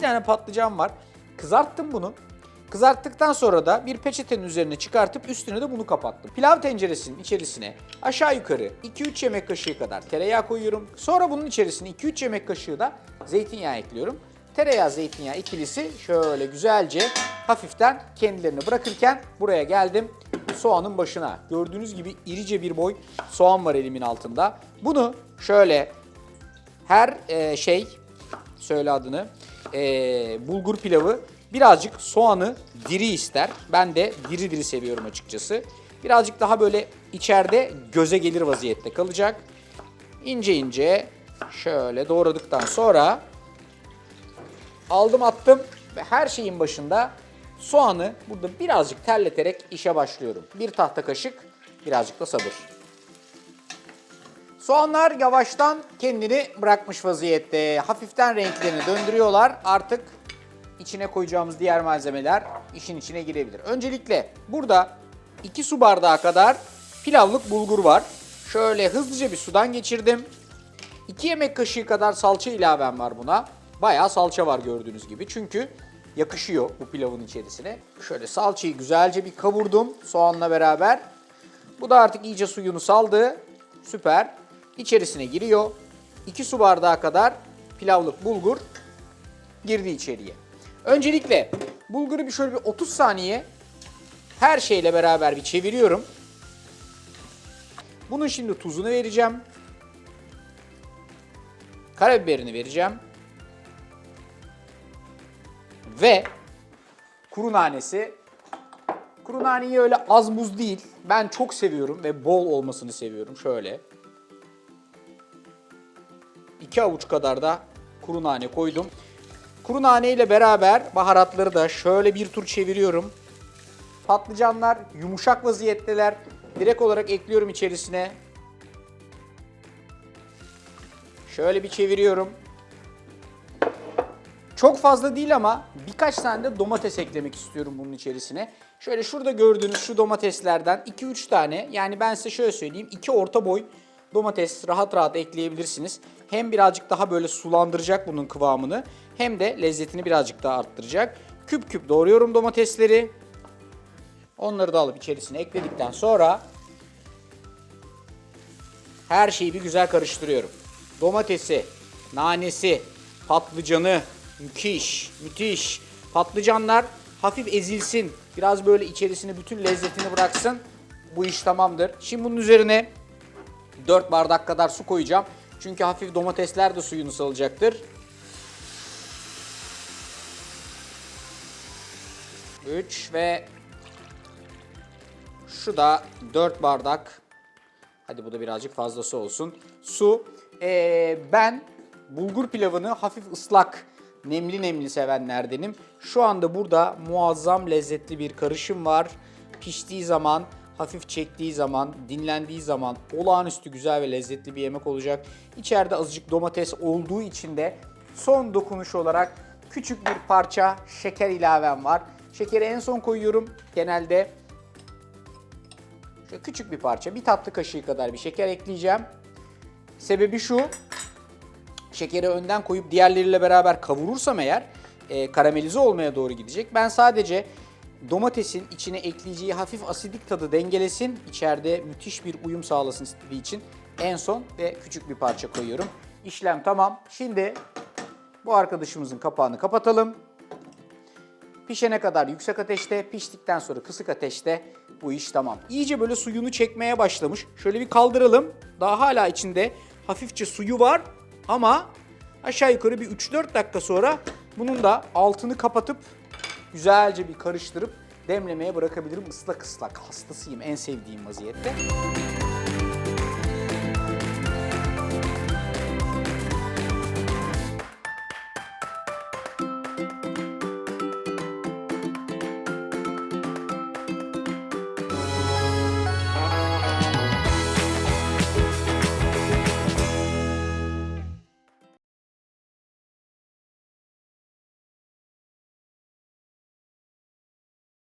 tane patlıcan var. Kızarttım bunu. Kızarttıktan sonra da bir peçetenin üzerine çıkartıp üstüne de bunu kapattım. Pilav tenceresinin içerisine aşağı yukarı 2-3 yemek kaşığı kadar tereyağı koyuyorum. Sonra bunun içerisine 2-3 yemek kaşığı da zeytinyağı ekliyorum. Tereyağı zeytinyağı ikilisi şöyle güzelce hafiften kendilerini bırakırken buraya geldim soğanın başına. Gördüğünüz gibi irice bir boy soğan var elimin altında. Bunu şöyle her e, şey söyle adını e, bulgur pilavı birazcık soğanı diri ister. Ben de diri diri seviyorum açıkçası. Birazcık daha böyle içeride göze gelir vaziyette kalacak. İnce ince şöyle doğradıktan sonra aldım attım ve her şeyin başında soğanı burada birazcık terleterek işe başlıyorum. Bir tahta kaşık, birazcık da sabır. Soğanlar yavaştan kendini bırakmış vaziyette. Hafiften renklerini döndürüyorlar. Artık içine koyacağımız diğer malzemeler işin içine girebilir. Öncelikle burada 2 su bardağı kadar pilavlık bulgur var. Şöyle hızlıca bir sudan geçirdim. 2 yemek kaşığı kadar salça ilavem var buna. Bayağı salça var gördüğünüz gibi. Çünkü yakışıyor bu pilavın içerisine. Şöyle salçayı güzelce bir kavurdum soğanla beraber. Bu da artık iyice suyunu saldı. Süper. İçerisine giriyor. 2 su bardağı kadar pilavlık bulgur girdi içeriye. Öncelikle bulguru bir şöyle bir 30 saniye her şeyle beraber bir çeviriyorum. Bunun şimdi tuzunu vereceğim. Karabiberini vereceğim. Ve kuru nanesi. Kuru naneyi öyle az buz değil. Ben çok seviyorum ve bol olmasını seviyorum. Şöyle. 2 avuç kadar da kuru nane koydum. Kuru nane ile beraber baharatları da şöyle bir tur çeviriyorum. Patlıcanlar yumuşak vaziyetteler. Direkt olarak ekliyorum içerisine. Şöyle bir çeviriyorum. Çok fazla değil ama birkaç tane de domates eklemek istiyorum bunun içerisine. Şöyle şurada gördüğünüz şu domateslerden 2-3 tane yani ben size şöyle söyleyeyim 2 orta boy domates rahat rahat ekleyebilirsiniz. Hem birazcık daha böyle sulandıracak bunun kıvamını hem de lezzetini birazcık daha arttıracak. Küp küp doğruyorum domatesleri. Onları da alıp içerisine ekledikten sonra her şeyi bir güzel karıştırıyorum. Domatesi, nanesi, patlıcanı, müthiş, müthiş. Patlıcanlar hafif ezilsin. Biraz böyle içerisine bütün lezzetini bıraksın. Bu iş tamamdır. Şimdi bunun üzerine 4 bardak kadar su koyacağım. Çünkü hafif domatesler de suyunu salacaktır. 3 ve şu da 4 bardak. Hadi bu da birazcık fazlası olsun. Su. Ee, ben bulgur pilavını hafif ıslak, nemli nemli sevenlerdenim. Şu anda burada muazzam lezzetli bir karışım var. Piştiği zaman, hafif çektiği zaman, dinlendiği zaman olağanüstü güzel ve lezzetli bir yemek olacak. İçeride azıcık domates olduğu için de son dokunuş olarak küçük bir parça şeker ilavem var. Şekeri en son koyuyorum. Genelde küçük bir parça, bir tatlı kaşığı kadar bir şeker ekleyeceğim. Sebebi şu, şekeri önden koyup diğerleriyle beraber kavurursam eğer e, karamelize olmaya doğru gidecek. Ben sadece domatesin içine ekleyeceği hafif asidik tadı dengelesin, içeride müthiş bir uyum sağlasın istediği için en son ve küçük bir parça koyuyorum. İşlem tamam. Şimdi bu arkadaşımızın kapağını kapatalım. Pişene kadar yüksek ateşte, piştikten sonra kısık ateşte bu iş tamam. İyice böyle suyunu çekmeye başlamış. Şöyle bir kaldıralım. Daha hala içinde hafifçe suyu var ama aşağı yukarı bir 3-4 dakika sonra bunun da altını kapatıp güzelce bir karıştırıp demlemeye bırakabilirim ıslak ıslak. Hastasıyım en sevdiğim vaziyette.